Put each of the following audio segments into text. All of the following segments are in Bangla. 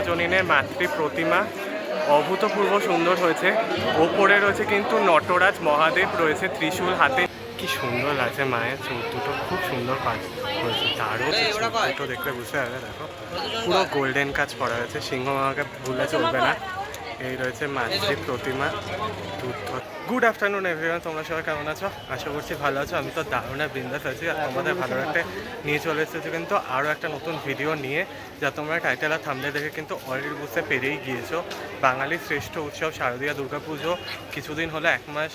সার্বজনীনের মাতৃ প্রতিমা। অভূতপূর্ব সুন্দর হয়েছে। ওপরে রয়েছে কিন্তু নটরাজ মহাদেব রয়েছে ত্রিশূল হাতে। কি সুন্দর লাগছে মায়ের চোখ দুটো খুব সুন্দর কাজ হয়েছে তারও দুটো দেখলে বুঝতে পারবে দেখো। পুরো গোল্ডেন কাজ করা হয়েছে সিংহ মামাকে ভুলে চলবে না। এই রয়েছে মাতৃ প্রতিমা গুড আফটারনুন এভরিওয়ান তোমরা সবাই কেমন আছো? আশা করছি ভালো আছো। আমি তো দারুণা বিন্দাস আছি। আর তোমাদের ভালো রাখতে নিয়ে চলে এসেছি কিন্তু আরও একটা নতুন ভিডিও নিয়ে, যা তোমরা টাইটেল আর থামলে দেখে কিন্তু অলরেডি বুঝতে পেরেই গিয়েছো। বাঙালির শ্রেষ্ঠ উৎসব শারদীয় দুর্গাপুজো। কিছুদিন হলো এক মাস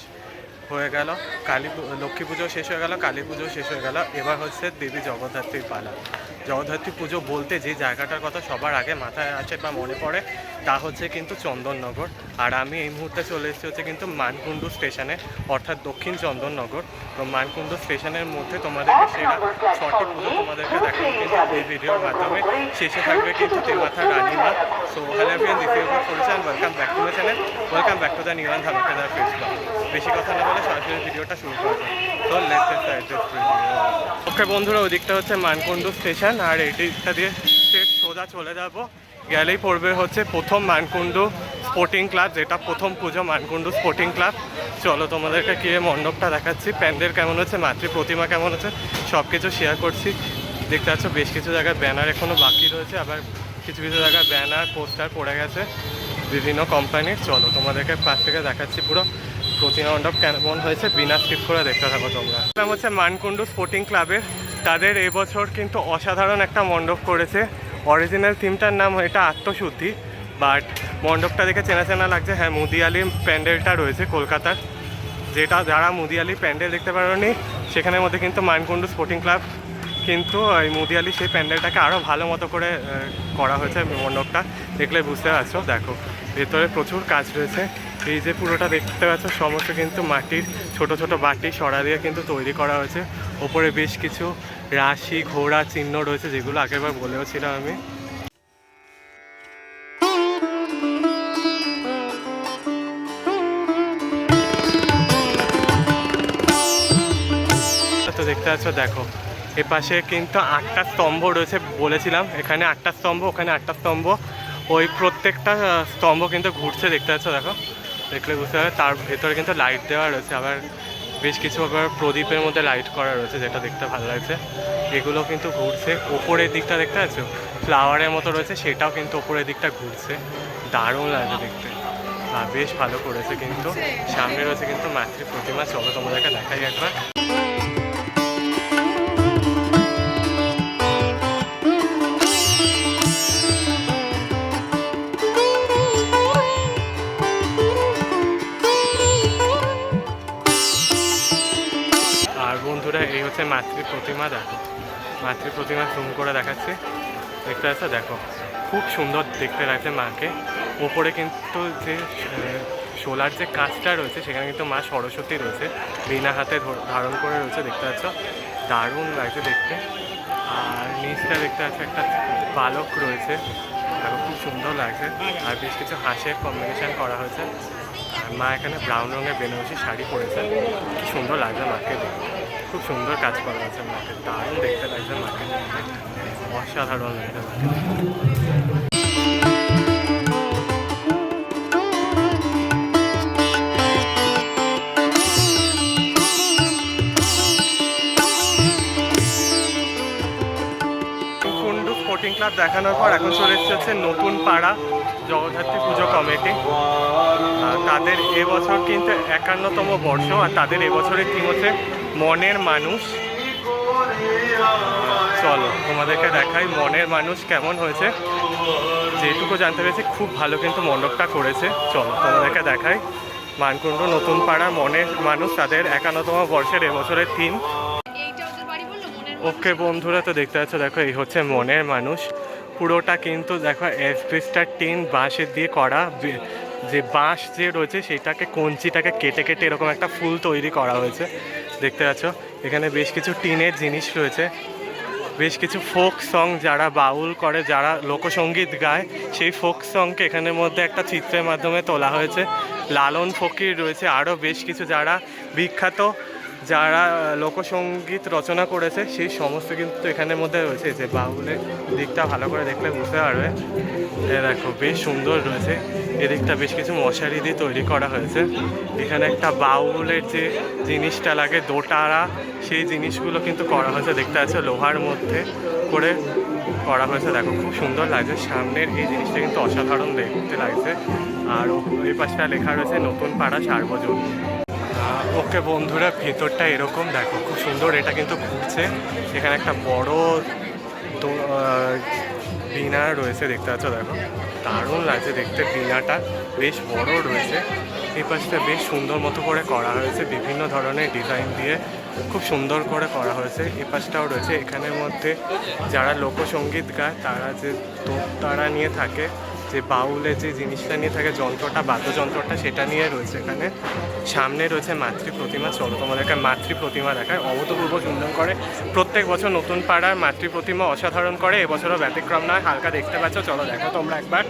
হয়ে গেল। কালী লক্ষ্মী পুজো শেষ হয়ে গেল, কালী পুজো শেষ হয়ে গেল। এবার হচ্ছে দেবী জগদ্ধাত্রীর পালা। জগদ্ধাত্রী পুজো বলতে যে জায়গাটার কথা সবার আগে মাথায় আসে বা মনে পড়ে তা হচ্ছে কিন্তু চন্দননগর। আর আমি এই মুহূর্তে চলে এসেছি হচ্ছে কিন্তু মানকুণ্ডু স্টেশনে অর্থাৎ দক্ষিণ চন্দননগর। তো মানকুণ্ডু স্টেশনের মধ্যে তোমাদেরকে সেটা ছটি পুজো তোমাদেরকে দেখাবো কিন্তু এই ভিডিওর মাধ্যমে। শেষে থাকবে কিন্তু তেমাথা রানীমা so hello friend this is Phulchan welcome back to my channel welcome back to the new নিউয়ান ধামাকাদার ফেসবুক বেশি কথা না বলে সরাসরি ভিডিওটা শুরু করা যাক। তো let's start this video okay বন্ধুরা ওদিকটা হচ্ছে মানকুণ্ডু স্টেশন। আর এই দিকটা দিয়ে স্ট্রেট সোজা চলে যাব। গেলেই পড়বে হচ্ছে প্রথম মানকুণ্ডু স্পোর্টিং ক্লাব যেটা প্রথম পুজো মানকুণ্ডু স্পোর্টিং ক্লাব চলো তোমাদেরকে গিয়ে মণ্ডপটা দেখাচ্ছি। প্যান্ডেল কেমন হচ্ছে, মাতৃ প্রতিমা কেমন হচ্ছে সব কিছু শেয়ার করছি। দেখতে পাচ্ছ বেশ কিছু জায়গায় ব্যানার এখনও বাকি রয়েছে, আবার কিছু কিছু জায়গায় ব্যানার পোস্টার পড়ে গেছে বিভিন্ন কোম্পানির চলো তোমাদেরকে পাশ থেকে দেখাচ্ছি পুরো। প্রতিমা মণ্ডপ কেমন হয়েছে, বিনা স্কিপ করে দেখতে থাকো তোমরা। হচ্ছে মানকুণ্ডু স্পোর্টিং ক্লাবের তাদের এবছর কিন্তু অসাধারণ একটা মণ্ডপ করেছে। অরিজিনাল থিমটার নাম এটা আত্মশুদ্ধি বাট মণ্ডপটা দেখে চেনা চেনা লাগছে। হ্যাঁ মুদিয়ালি প্যান্ডেলটা রয়েছে কলকাতার। যেটা যারা মুদিয়ালি প্যান্ডেল দেখতে পারোনি, সেখানের মধ্যে কিন্তু মানকুণ্ডু স্পোর্টিং ক্লাব কিন্তু এই মুদিয়ালি সেই প্যান্ডেলটাকে আরও ভালো মতো করে করা হয়েছে মণ্ডপটা। দেখলে বুঝতে পারছ, দেখো, ভেতরে প্রচুর কাজ রয়েছে। এই যে পুরোটা দেখতে পাচ্ছ, সমস্ত কিন্তু মাটির ছোট ছোট বাটি সরা দিয়ে কিন্তু তৈরি করা হয়েছে। ওপরে বেশ কিছু রাশি, ঘোড়া, চিহ্ন রয়েছে যেগুলো আগেরবার বলেও ছিলাম আমি। তো দেখতে পাচ্ছ, দেখো এ পাশে কিন্তু আটটা স্তম্ভ রয়েছে বলেছিলাম। এখানে আটটা স্তম্ভ, ওখানে আটটা স্তম্ভ। ওই প্রত্যেকটা স্তম্ভ কিন্তু ঘুরছে, দেখতে পাচ্ছ, দেখো। দেখলে বুঝতে পারবে, তার ভেতরে কিন্তু লাইট দেওয়া রয়েছে। আবার বেশ কিছু আবার প্রদীপের মধ্যে লাইট করা রয়েছে, যেটা দেখতে ভালো লাগছে। এগুলো কিন্তু ঘুরছে। ওপরের দিকটা দেখতে পাচ্ছ? ফ্লাওয়ারের মতো রয়েছে, সেটাও কিন্তু ওপরের দিকটা ঘুরছে। দারুণ লাগছে দেখতে। বেশ ভালো করেছে কিন্তু। সামনে রয়েছে কিন্তু মাতৃ প্রতিমা। চলো তোমাদেরকে দেখাই একবার। বন্ধুরা, এই হচ্ছে মাতৃ প্রতিমা, দেখো। মাতৃ প্রতিমা জুম করে দেখাচ্ছে। দেখতে পাচ্ছ? দেখো, খুব সুন্দর দেখতে লাগছে মাকে। ওপরে কিন্তু যে সোলার যে কাজটা রয়েছে, সেখানে কিন্তু মা সরস্বতী রয়েছে। বিনা হাতে ধর- ধারণ করে রয়েছে, দেখতে পাচ্ছ? দারুণ লাগছে দেখতে। আর নিচটা দেখতে পাচ্ছ, একটা পালক রয়েছে। দেখো, খুব সুন্দর লাগছে। আর বেশ কিছু হাঁসের কম্বিনেশন করা হয়েছে। আর মা এখানে ব্রাউন রঙের বেনারসি শাড়ি পরেছে। কি সুন্দর লাগছে মাকে দেখতে। খুব সুন্দর কাজ করা আছে মাকে দারুণ দেখতে লাগছে মাকে অসাধারণ লাগছে মাকে ক্লাব দেখানোর পর এখন চলে এসেছে হচ্ছে নতুন পাড়া, জগদ্ধাত্রী পুজো কমিটি। তাদের এবছর কিন্তু একান্নতম বর্ষ, আর তাদের এবছরের থিম হচ্ছে মনের মানুষ। চলো তোমাদেরকে দেখাই মনের মানুষ কেমন হয়েছে। যেটুকু জানতে পেরেছি খুব ভালো কিন্তু মণ্ডপটা করেছে। চলো তোমাদেরকে দেখাই মানকুণ্ড নতুন পাড়া মনের মানুষ তাদের একান্নতম বর্ষের এবছরের থিম ওকে বন্ধুরা তো দেখতে পাচ্ছ দেখো এই হচ্ছে মনের মানুষ। পুরোটা কিন্তু দেখো এসপিসটার টিন বাঁশের দিয়ে করা যে বাঁশ যে রয়েছে সেটাকে কঞ্চিটাকে কেটে কেটে এরকম একটা ফুল তৈরি করা হয়েছে। দেখতে পাচ্ছ? এখানে বেশ কিছু টিনের জিনিস রয়েছে। বেশ কিছু ফোক সং যারা বাউল করে, যারা লোকসঙ্গীত গায়, সেই ফোক সংকে এখানের মধ্যে একটা চিত্রের মাধ্যমে তোলা হয়েছে। লালন ফকির রয়েছে। আরও বেশ কিছু যারা বিখ্যাত যারা লোকসঙ্গীত রচনা করেছে সেই সমস্ত কিন্তু এখানের মধ্যে রয়েছে। যে বাউলের দিকটা ভালো করে দেখলে বুঝতে পারবে। দেখো বেশ সুন্দর রয়েছে। এদিকটা বেশ কিছু মশারি দিয়ে তৈরি করা হয়েছে। এখানে একটা বাউলের যে জিনিসটা লাগে দোটারা সেই জিনিসগুলো কিন্তু করা হয়েছে। দেখতে আছে লোহার মধ্যে করে করা হয়েছে। দেখো খুব সুন্দর লাগছে। সামনের এই জিনিসটা কিন্তু অসাধারণ দেখতে লাগছে। আর ওই পাশটা লেখা রয়েছে নতুন পাড়া সার্বজনীন। আহ, ওকে বন্ধুরা, ভেতরটা এরকম দেখো, খুব সুন্দর, এটা কিন্তু ঘুরছে। এখানে একটা বড় বিনা রয়েছে, দেখতে পাচ্ছ, দেখো। দারুণ লাগছে দেখতে বিনাটা বেশ বড় রয়েছে। এই পাশটা বেশ সুন্দর মতো করে করা হয়েছে, বিভিন্ন ধরনের ডিজাইন দিয়ে খুব সুন্দর করে করা হয়েছে। এই পাশটাও রয়েছে, এখানের মধ্যে যারা লোকসঙ্গীত গায়, তারা যে তারা নিয়ে থাকে যে বাউলে যে জিনিসটা নিয়ে থাকে, যন্ত্রটা, বাদ্যযন্ত্রটা, সেটা নিয়ে রয়েছে এখানে। সামনে রয়েছে মাতৃ প্রতিমা। চলো তোমাদেরকে মাতৃ প্রতিমা দেখায় অভূতপূর্ব সুন্দর করে প্রত্যেক বছর নতুন পাড়ার মাতৃ প্রতিমা অসাধারণ করে। এবছরও ব্যতিক্রম নয়, হালকা দেখতে পাচ্ছ। চলো দেখো তোমরা একবার।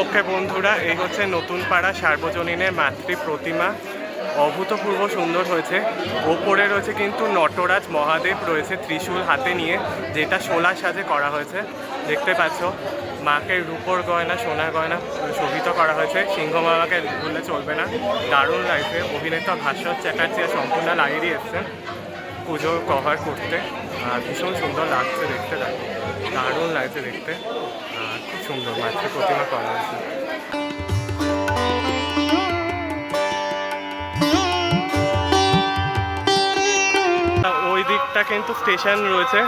ওকে বন্ধুরা, এই হচ্ছে নতুন পাড়া সার্বজনীনের মাতৃ প্রতিমা। অভূতপূর্ব সুন্দর হয়েছে। ওপরে রয়েছে কিন্তু নটরাজ মহাদেব, রয়েছে ত্রিশূল হাতে নিয়ে, যেটা সোলার সাজে করা হয়েছে। দেখতে পাচ্ছ, মাকে রূপোর গয়না, সোনার গয়না শোভিত করা হয়েছে। সিংহ মামাকে ভুললে চলবে না। দারুণ লাগছে অভিনেতা ভাস্বর চ্যাটার্জি সম্পূর্ণ লাইরি এসছেন পুজো কভার করতে। আর ভীষণ সুন্দর লাগছে দেখতে। দেখো দারুণ লাগছে দেখতে। খুব সুন্দর মাতৃ প্রতিমা করা হয়েছে। দিকটা কিন্তু স্টেশন রয়েছে,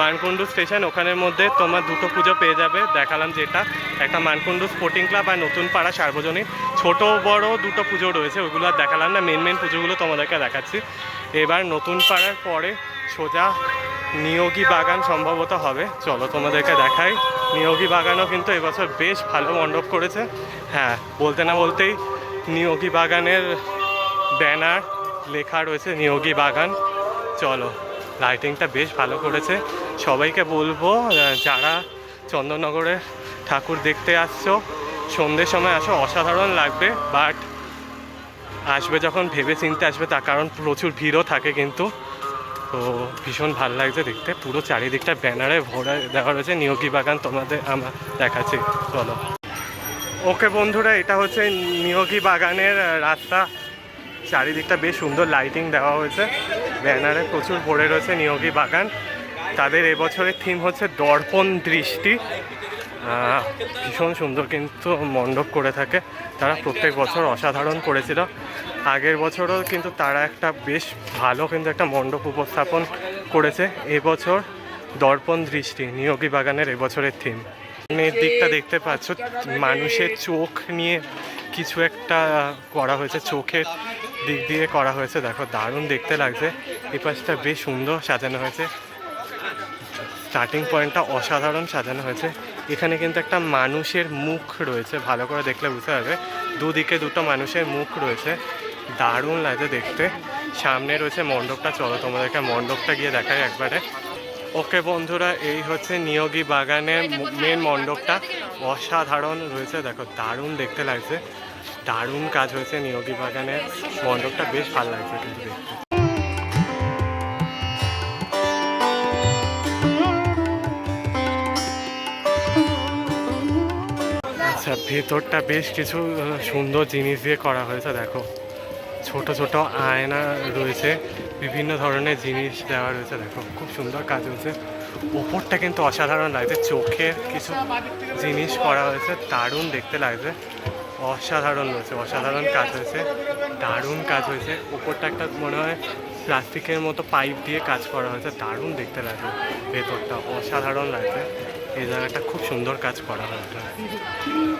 মানকুণ্ডু স্টেশন। ওখানের মধ্যে তোমার দুটো পুজো পেয়ে যাবে। দেখালাম যেটা। একটা মানকুণ্ডু স্পোর্টিং ক্লাব আর নতুন পাড়া সার্বজনীন। ছোট, বড় দুটো পুজো রয়েছে, ওইগুলো আর দেখালাম না। মেন মেন পুজোগুলো তোমাদেরকে দেখাচ্ছি। এবার নতুন পাড়ার পরে সোজা নিয়োগী বাগান সম্ভবত হবে। চলো তোমাদেরকে দেখাই। নিয়োগী বাগানও কিন্তু এবছর বেশ ভালো মণ্ডপ করেছে। হ্যাঁ বলতে না বলতেই নিয়োগী বাগানের ব্যানার লেখা রয়েছে, নিয়োগী বাগান। চলো। লাইটিংটা বেশ ভালো করেছে। সবাইকে বলব যারা চন্দননগরে ঠাকুর দেখতে আসছো, সন্ধ্যের সময় আসো, অসাধারণ লাগবে বাট আসবে যখন ভেবে চিনতে আসবে, তার কারণ প্রচুর ভিড়ও থাকে কিন্তু। তো ভীষণ ভালো লাগছে দেখতে। পুরো চারিদিকটা ব্যানারে ভরা, দেওয়া রয়েছে, নিয়োগী বাগান তোমাদের, আমার দেখাচ্ছি। চলো। ওকে বন্ধুরা, এটা হচ্ছে নিয়োগী বাগানের রাস্তা। চারিদিকটা বেশ সুন্দর লাইটিং দেওয়া হয়েছে। ব্যানারে প্রচুর পড়ে রয়েছে নিয়োগী বাগান। তাদের এবছরের থিম হচ্ছে দর্পণ দৃষ্টি। ভীষণ সুন্দর কিন্তু মণ্ডপ করে থাকে। তারা প্রত্যেক বছর অসাধারণ করেছিল। আগের বছরও কিন্তু তারা একটা বেশ ভালো কিন্তু একটা মণ্ডপ উপস্থাপন করেছে। এবছর দর্পণ দৃষ্টি, নিয়োগী বাগানের এবছরের থিম। সামনের দিকটা দেখতে পাচ্ছ, মানুষের চোখ নিয়ে কিছু একটা করা হয়েছে। চোখের দিক দিয়ে করা হয়েছে। দেখো, দারুণ দেখতে লাগছে। এই পাশটা বেশ সুন্দর সাজানো হয়েছে। স্টার্টিং পয়েন্টটা অসাধারণ সাজানো হয়েছে। এখানে কিন্তু একটা মানুষের মুখ রয়েছে। ভালো করে দেখলে বুঝতে পারবে। দুদিকে দুটো মানুষের মুখ রয়েছে। দারুণ লাগছে দেখতে। সামনে রয়েছে মণ্ডপটা। চলো, তোমাদেরকে মণ্ডপটা গিয়ে দেখাই একবারে। ওকে বন্ধুরা, এই হচ্ছে নিয়োগী বাগানের মেন মণ্ডপটা। অসাধারণ রয়েছে। দেখো, দারুণ দেখতে লাগছে। দারুণ কাজ হয়েছে নিয়োগী বাগানের মণ্ডপটা, বেশ ভালো লাগছে কিন্তু দেখতে। আচ্ছা ভেতরটা বেশ কিছু সুন্দর জিনিস দিয়ে করা হয়েছে, দেখো। ছোট ছোট আয়না রয়েছে, বিভিন্ন ধরনের জিনিস দেওয়া রয়েছে, দেখো। খুব সুন্দর কাজ হয়েছে। ওপরটা কিন্তু অসাধারণ লাগছে চোখের কিছু জিনিস করা হয়েছে, দারুণ দেখতে লাগছে। অসাধারণ রয়েছে অসাধারণ কাজ হয়েছে, দারুণ কাজ হয়েছে। উপরটা একটা মনে হয় প্লাস্টিকের মতো পাইপ দিয়ে কাজ করা হয়েছে, দারুণ দেখতে লাগছে। ভেতরটা অসাধারণ লাগছে। এই জায়গাটা খুব সুন্দর কাজ করা হয়েছে।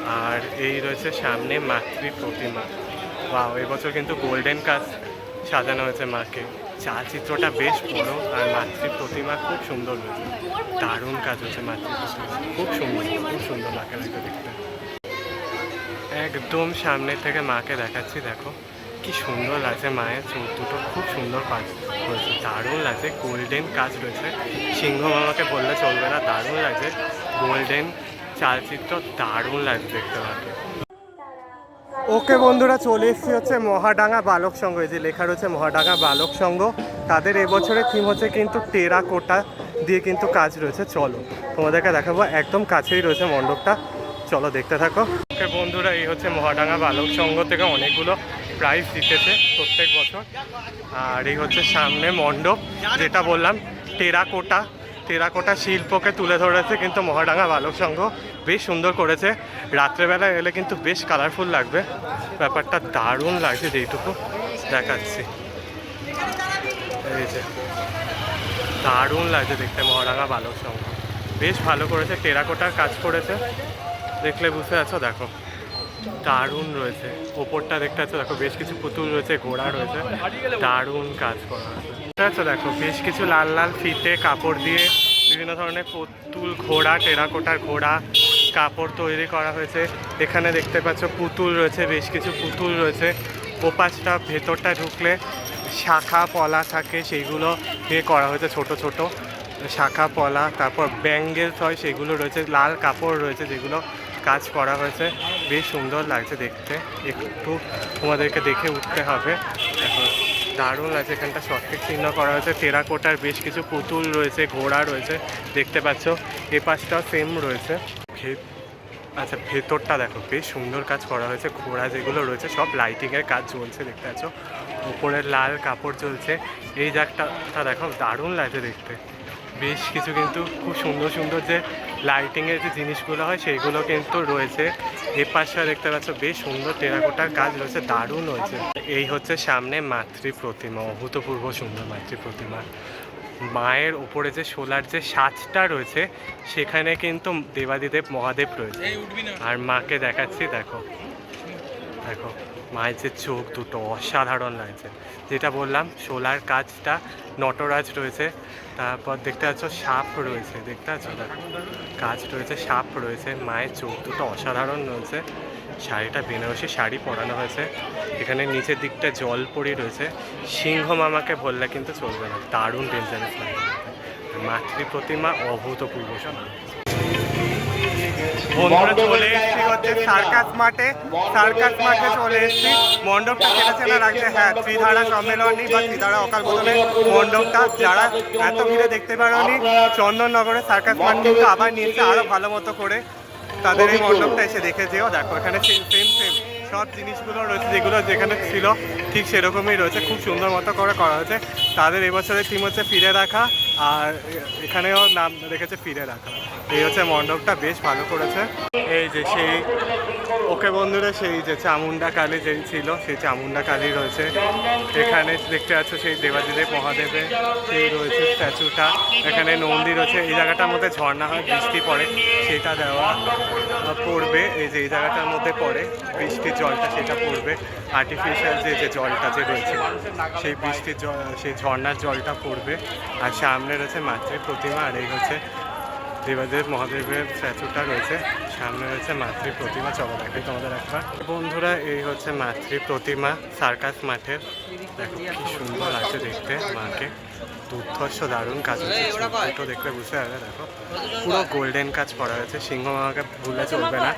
আর এই রয়েছে সামনে মাতৃ প্রতিমা। বা এবছর কিন্তু গোল্ডেন কাজ সাজানো হয়েছে মাকে। চালচিত্রটা বেশ বড়, আর মাতৃ প্রতিমা খুব সুন্দর হয়েছে। দারুণ কাজ হয়েছে মাতৃ প্রতিমা। খুব সুন্দর খুব সুন্দর লাগছে দেখতে। একদম সামনে থেকে মাকে দেখাচ্ছি, দেখো। কি সুন্দর লাগছে মায়ের চোখ দুটো, খুব সুন্দর কাজ হয়েছে দারুণ লাগছে গোল্ডেন কাজ রয়েছে। সিংহ মামাকে বললে চলবে না, দারুণ লাগছে। গোল্ডেন চালচিত্র দারুণ লাগছে দেখতে মাকে। ওকে বন্ধুরা, চলে এসেছি হচ্ছে মহাডাঙ্গা বালক সংঘ। এই যে লেখা রয়েছে মহাডাঙ্গা বালক সংঘ। তাদের এবছরের থিম হচ্ছে কিন্তু টেরা কোটা দিয়ে কিন্তু কাজ রয়েছে। চলো, তোমাদেরকে দেখাবো, একদম কাছেই রয়েছে মণ্ডপটা। চলো, দেখতে থাকো। ওকে বন্ধুরা এই হচ্ছে মহাডাঙ্গা বালক সংঘ থেকে অনেকগুলো প্রাইজ জিতেছে প্রত্যেক বছর। আর এই হচ্ছে সামনে মণ্ডপ, যেটা বললাম, টেরাকোটা। টেরাকোটা শিল্পকে তুলে ধরেছে কিন্তু মহাডাঙ্গা বালক সংঘ বেশ সুন্দর করেছে। রাত্রেবেলা এলে কিন্তু বেশ কালারফুল লাগবে। ব্যাপারটা দারুণ লাগছে যেইটুকু দেখাচ্ছি। এই যে, দারুণ লাগছে দেখতে মহাডাঙ্গা বালক সংঘ। বেশ ভালো করেছে, টেরাকোটার কাজ করেছে। দেখলে বুঝতে পারছ? দেখো, দারুণ রয়েছে। ওপরটা দেখতে পাচ্ছ? দেখো, বেশ কিছু পুতুল রয়েছে, ঘোড়া রয়েছে। দারুণ কাজ করা হয়েছে দেখতে পাচ্ছ দেখো, বেশ কিছু লাল লাল ফিতে কাপড় দিয়ে বিভিন্ন ধরনের পুতুল, ঘোড়া, টেরাকোটার ঘোড়া কাপড় তৈরি করা হয়েছে। এখানে দেখতে পাচ্ছ, পুতুল রয়েছে, বেশ কিছু পুতুল রয়েছে। ওপাশটা, ভেতরটা ঢুকলে শাখা, পলা থাকে সেইগুলো দিয়ে করা হয়েছে ছোট ছোট। শাখা, পলা, তারপর ব্যাঙ্গেলস হয়, সেগুলো রয়েছে, লাল কাপড় রয়েছে যেগুলো কাজ করা হয়েছে। বেশ সুন্দর লাগছে দেখতে। একটু তোমাদেরকে দেখে উঠতে হবে। এখন দারুণ লাগছে এখানটা। সঠিক চিহ্ন করা হয়েছে। টেরাকোটার বেশ কিছু পুতুল রয়েছে, ঘোড়া রয়েছে, দেখতে পাচ্ছ। এ পাশটাও সেম রয়েছে। আচ্ছা ভেতরটা দেখো, বেশ সুন্দর কাজ করা হয়েছে। ঘোড়া যেগুলো রয়েছে, সব লাইটিংয়ের কাজ চলছে, দেখতে পাচ্ছ। উপরে লাল কাপড় চলছে। এই জায়গাটা দেখো, দারুণ লাগছে দেখতে। বেশ কিছু কিন্তু খুব সুন্দর সুন্দর যে লাইটিংয়ের যে জিনিসগুলো হয় সেইগুলো কিন্তু রয়েছে। এপাশে পাশে দেখতে পাচ্ছ বেশ সুন্দর টেরাকোটার কাজ রয়েছে দারুণ হয়েছে। এই হচ্ছে সামনে মাতৃ প্রতিমা অভূতপূর্ব সুন্দর মাতৃ প্রতিমা। মায়ের উপরে যে সোলার যে সাজটা রয়েছে সেখানে কিন্তু দেবাদিদেব মহাদেব রয়েছে। আর মাকে দেখাচ্ছি দেখো। দেখো মায়ের যে চোখ দুটো অসাধারণ লাগছে। যেটা বললাম সোলার কাজটা নটরাজ রয়েছে। তারপর দেখতে পাচ্ছ সাপ রয়েছে, দেখতে পাচ্ছ? কাজ রয়েছে, সাপ রয়েছে, মায়ের চোখ দুটো অসাধারণ রয়েছে। শাড়িটা বেনারসি শাড়ি পরানো হয়েছে। এখানে নিচের দিকটা জল পড়ে রয়েছে। সিংহ মামাকে বললে কিন্তু চলবে না, দারুণ ডেঞ্জারাস লাগে মাতৃ প্রতিমা অভূতপূর্ব সুন্দর। বন্ধুরা চলে এসেছি হচ্ছে সার্কাস মাঠে। সার্কাস মাঠে চলে এসেছি। মণ্ডপটা চেনা চেনা লাগছে হ্যাঁ ত্রিধারা সম্মেলনী বা ত্রিধারা অকাল বোধনের মণ্ডপটা যারা এত ভিড়ে দেখতে পারোনি চন্দননগরের সার্কাস মাঠ কিন্তু আবার নিয়েছে আরও ভালো মতো করে। তাদের এই মণ্ডপটা এসে দেখে যেও। দেখো এখানে সেম সেম সেম সব জিনিসগুলো রয়েছে যেগুলো যেখানে ছিল ঠিক সেরকমই রয়েছে। খুব সুন্দর মতো করে করা হয়েছে। তাদের এবছরের থিম হচ্ছে ফিরে রাখা আর এখানেও নাম রেখেছে ফিরে রাখা। এই হচ্ছে মণ্ডপটা, বেশ ভালো করেছে। এই যে সেই, ওকে বন্ধুরা, সেই যে চামুন্ডা কালী যেই ছিল, সেই চামুন্ডা কালী রয়েছে। এখানে দেখতে পাচ্ছ সেই দেবাদিদেব মহাদেবের সেই রয়েছে স্ট্যাচুটা। এখানে নন্দী রয়েছে। এই জায়গাটার মধ্যে ঝর্ণা হয়, বৃষ্টি পড়ে, সেটা দেওয়া পড়বে। এই যে এই জায়গাটার মধ্যে পড়ে, বৃষ্টির জলটা সেটা পড়বে। আর্টিফিশিয়াল যে যে জলটা যে রয়েছে, সেই বৃষ্টির জল সেই ঝর্ণার জলটা পড়বে। আর সামনে রয়েছে মাতৃ প্রতিমা, আর এই হচ্ছে দেবাদেব মহাদেবের স্ট্যাচুটা রয়েছে। সামনে রয়েছে মাতৃ প্রতিমা, চলো দেখাই তোমাদের একবার। বন্ধুরা, এই হচ্ছে মাতৃ প্রতিমা, সার্কাস মাঠের দেখো কি সুন্দর লাগছে দেখতে মাকে। দুর্ধর্ষ দারুণ কাজ হচ্ছে দুটো দেখলে বুঝতে পারবে, দেখো। পুরো গোল্ডেন কাজ করা হয়েছে, সিংহ মাকে ভুলে চলবে না।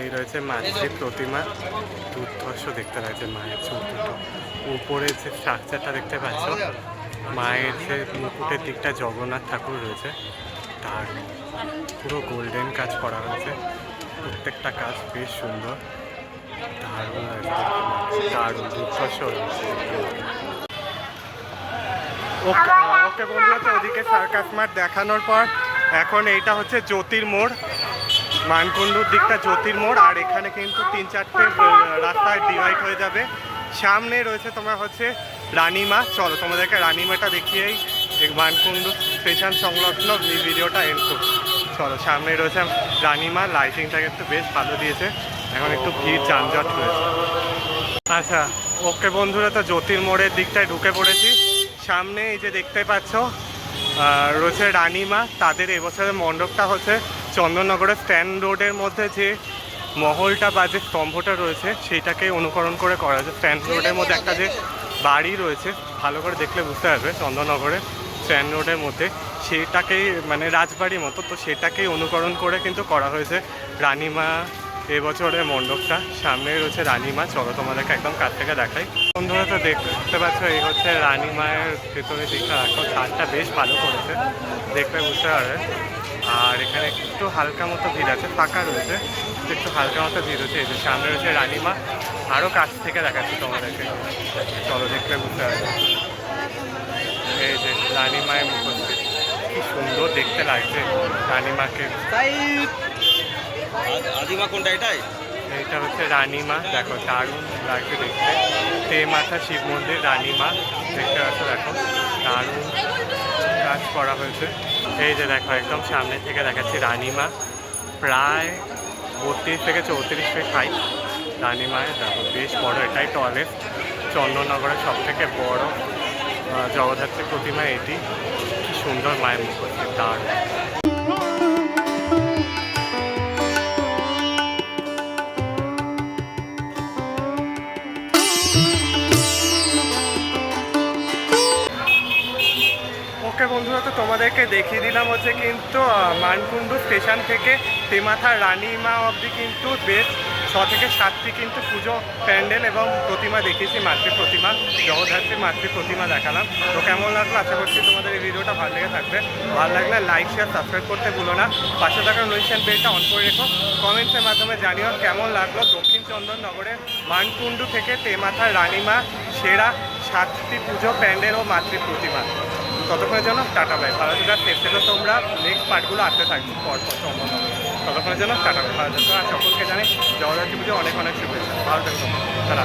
এই রয়েছে মাতৃ প্রতিমা, দুর্ধর্ষ দেখতে লাগছে মায়ের চোখ উপরে যে স্ট্রাকচারটা দেখতে পাচ্ছ মায়ের যে মুকুটের দিকটা জগন্নাথ ঠাকুর রয়েছে, তার পুরো গোল্ডেন কাজ করা হয়েছে। প্রত্যেকটা কাজ বেশ সুন্দর। দারুণ। দারুণ ওকে ওকে বন্ধু হচ্ছে ওদিকে সার্কাস মাঠ দেখানোর পর এখন এইটা হচ্ছে জ্যোতির মোড়, মানকুণ্ডুর দিকটা জ্যোতির মোড়, আর এখানে কিন্তু তিন চারটে রাস্তায় ডিভাইড হয়ে যাবে। সামনে রয়েছে তোমার হচ্ছে রানিমা, চলো তোমাদেরকে রানিমাটা দেখিয়েই মানকুণ্ডু স্টেশন সংলগ্ন এই ভিডিওটা এন্ড করছি চলো সামনে রয়েছে রানিমা লাইটিংটাকে একটু বেশ ভালো দিয়েছে। এখন একটু ভিড়, যানজট রয়েছে। আচ্ছা ওকে বন্ধুরা, তো জ্যোতির মোড়ের দিকটায় ঢুকে পড়েছি। সামনে এই যে দেখতে পাচ্ছ রয়েছে রানিমা, তাদের এবছরের মণ্ডপটা হচ্ছে চন্দননগরের স্ট্যান্ড রোডের মধ্যে যে মহলটা বা যে স্তম্ভটা রয়েছে সেইটাকে অনুকরণ করে করা হয়েছে। স্ট্যান্ড রোডের মধ্যে একটা যে বাড়ি রয়েছে। ভালো করে দেখলে বুঝতে পারবে চন্দননগরে, স্ট্যান্ড রোডের মধ্যে। সেটাকেই মানে রাজবাড়ির মতো, তো সেটাকেই অনুকরণ করে কিন্তু করা হয়েছে। রানিমা এবছরের মণ্ডপটা। সামনে রয়েছে রানীমা। চলো তোমাদেরকে একদম কাছ থেকে দেখাই। বন্ধুরা তো দেখতে পাচ্ছ, এই হচ্ছে রানী মায়ের ভেতরে দিকটা এখন ছাদটা বেশ ভালো করেছে। দেখলে বুঝতে পারবে। আর এখানে একটু হালকা মতো ভিড় আছে, ফাঁকা রয়েছে। একটু হালকা মতো ভিড় রয়েছে এই যে সামনে রয়েছে রানীমা। আরও কাছ থেকে দেখাচ্ছি তোমাদেরকে। চলো দেখলে বুঝতে পারবে। এই যে রানী মায়ের মুখোশটি কি সুন্দর দেখতে লাগছে রানী মাকে আদিমা কোনটা এটাই? এইটা হচ্ছে রানীমা। দেখো দারুণ লাগছে দেখতে। তে মাথা শিব মন্দির রানীমা। দেখতে পাচ্ছ দেখো দারুণ কাজ করা হয়েছে। এই যে দেখো একদম সামনে থেকে দেখাচ্ছি রানীমা। প্রায় বত্রিশ থেকে চৌত্রিশ ফিট হাইট রানীমায়ের দেখো, বেশ বড়, এটাই টয়লেট চন্দননগরের সব থেকে বড় জগদ্ধাত্রী প্রতিমা এটি। কি সুন্দর মায়ের মুখ দারুণ। ওকে বন্ধুরা, তো তোমাদেরকে দেখিয়ে দিলাম হচ্ছে কিন্তু মানকুণ্ডু স্টেশন থেকে তেমাথা রানীমা অবধি কিন্তু বেশ ছ থেকে সাতটি কিন্তু পুজো, প্যান্ডেল এবং প্রতিমা দেখিয়েছি, মাতৃ প্রতিমা, জগদ্ধাত্রী মাতৃ প্রতিমা দেখালাম। তো কেমন লাগল? আশা করছি তোমাদের এই ভিডিওটা ভালো লেগে থাকবে। ভালো লাগলে লাইক শেয়ার সাবস্ক্রাইব করতে ভুলো না। পাশে থাকা নোটিফিকেশন বেলটা অন করে রেখো। কমেন্টসের মাধ্যমে জানিও কেমন লাগল? দক্ষিণ চন্দননগরের মানকুণ্ডু থেকে তেমাথা রানীমা সেরা সাতটি পুজো, প্যান্ডেল ও মাতৃ প্রতিমা। ততক্ষণের জন্য টাটা বাই ভালো থাকার তোমরা। নেক্সট পার্টগুলো আসতে থাকবে পর পর সম্ভব ততক্ষণের জন্য টাটা। ভালো থাকবে আর সকলকে জানাই জগদ্ধাত্রী পুজো অনেক অনেক শুভেচ্ছা। ভালো থাকবে তারা